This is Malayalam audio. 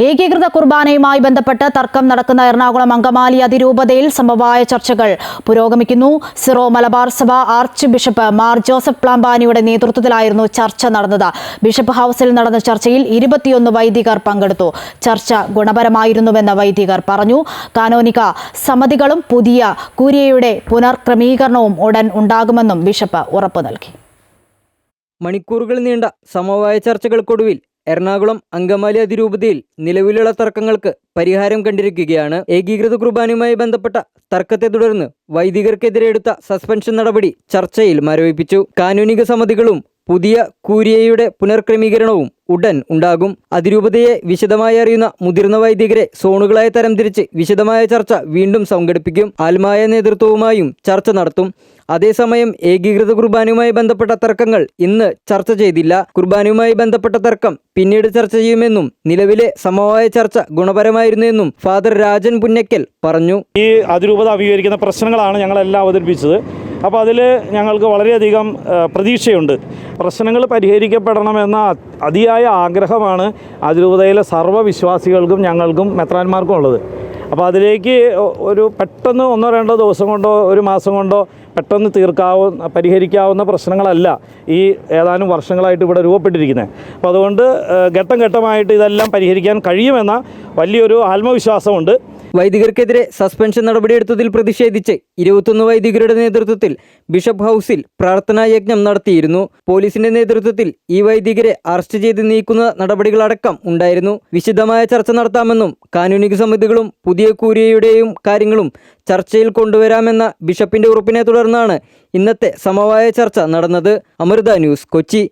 ഏകീകൃത കുർബാനയുമായി ബന്ധപ്പെട്ട് തർക്കം നടക്കുന്ന എറണാകുളം അങ്കമാലി അതിരൂപതയിൽ സമവായ ചർച്ചകൾ പുരോഗമിക്കുന്നു. സിറോ മലബാർ സഭ ആർച്ച് ബിഷപ്പ് മാർ ജോസഫ് പ്ലാംബാനിയുടെ നേതൃത്വത്തിലായിരുന്നു ചർച്ച നടന്നത്. ബിഷപ്പ് ഹൌസിൽ നടന്ന ചർച്ചയിൽ ഇരുപത്തിയൊന്ന് വൈദികർ പങ്കെടുത്തു. ചർച്ച ഗുണപരമായിരുന്നുവെന്ന് വൈദികർ പറഞ്ഞു. കാനോനിക സമിതികളും പുതിയ കൂരിയയുടെ പുനർക്രമീകരണവും ഉടൻ ഉണ്ടാകുമെന്നും ബിഷപ്പ് ഉറപ്പു നൽകി. മണിക്കൂറുകൾ നീണ്ട സമവായ ചർച്ചകൾക്കൊടുവിൽ എറണാകുളം അങ്കമാലി അതിരൂപതയിൽ നിലവിലുള്ള തർക്കങ്ങൾക്ക് പരിഹാരം കണ്ടിരിക്കുകയാണ്. ഏകീകൃത കുർബാനയുമായി ബന്ധപ്പെട്ട തർക്കത്തെ തുടർന്ന് വൈദികർക്കെതിരെ എടുത്ത സസ്പെൻഷൻ നടപടി ചർച്ചയിൽ മരവിപ്പിച്ചു. കാനൂനിക സമിതികളും പുതിയ കൂരിയയുടെ പുനർക്രമീകരണവും ഉടൻ ഉണ്ടാകും. അതിരൂപതയെ വിശദമായി അറിയുന്ന മുതിർന്ന വൈദികരെ സോണുകളായി തരംതിരിച്ച് വിശദമായ ചർച്ച വീണ്ടും സംഘടിപ്പിക്കും. ആത്മായ നേതൃത്വവുമായും ചർച്ച നടത്തും. അതേസമയം ഏകീകൃത കുർബാനയുമായി ബന്ധപ്പെട്ട തർക്കങ്ങൾ ഇന്ന് ചർച്ച ചെയ്തില്ല. കുർബാനയുമായി ബന്ധപ്പെട്ട തർക്കം പിന്നീട് ചർച്ച ചെയ്യുമെന്നും നിലവിലെ സമവായ ചർച്ച ഗുണപരമായിരുന്നു എന്നും ഫാദർ രാജൻ പുന്നയ്ക്കൽ പറഞ്ഞു. ഈ അതിരൂപത അഭിമുഖീകരിക്കുന്ന പ്രശ്നങ്ങളാണ് ഞങ്ങളെല്ലാം അവതരിപ്പിച്ചത്. അപ്പോൾ അതിൽ ഞങ്ങൾക്ക് വളരെയധികം പ്രതീക്ഷയുണ്ട്. പ്രശ്നങ്ങൾ പരിഹരിക്കപ്പെടണമെന്ന അതിയായ ആഗ്രഹമാണ് അതിരൂപതയിലെ സർവവിശ്വാസികൾക്കും ഞങ്ങൾക്കും മെത്രാന്മാർക്കും ഉള്ളത്. അപ്പോൾ അതിലേക്ക് ഒരു പെട്ടെന്ന് ഒന്നോ രണ്ടോ ദിവസം കൊണ്ടോ ഒരു മാസം കൊണ്ടോ പെട്ടെന്ന് തീർക്കാവുന്ന പരിഹരിക്കാവുന്ന പ്രശ്നങ്ങളല്ല ഈ ഏതാനും വർഷങ്ങളായിട്ട് ഇവിടെ രൂപപ്പെട്ടിരിക്കുന്നത്. അപ്പോൾ അതുകൊണ്ട് ഘട്ടം ഘട്ടമായിട്ട് ഇതെല്ലാം പരിഹരിക്കാൻ കഴിയുമെന്ന വലിയൊരു ആത്മവിശ്വാസമുണ്ട്. വൈദികർക്കെതിരെ സസ്പെൻഷൻ നടപടിയെടുത്തതിൽ പ്രതിഷേധിച്ച് ഇരുപത്തൊന്ന് വൈദികരുടെ നേതൃത്വത്തിൽ ബിഷപ്പ് ഹൗസിൽ പ്രാർത്ഥനാ യജ്ഞം നടത്തിയിരുന്നു. പോലീസിന്റെ നേതൃത്വത്തിൽ ഈ വൈദികരെ അറസ്റ്റ് ചെയ്ത് നീക്കുന്ന നടപടികളടക്കം ഉണ്ടായിരുന്നു. വിശദമായ ചർച്ച നടത്താമെന്നും കാനൂനിക സമിതികളും പുതിയ കൂരിയയുടെയും കാര്യങ്ങളും ചർച്ചയിൽ കൊണ്ടുവരാമെന്ന ബിഷപ്പിന്റെ ഉറപ്പിനെ തുടർന്നാണ് ഇന്നത്തെ സമവായ ചർച്ച നടന്നത്. അമൃത ന്യൂസ് കൊച്ചി.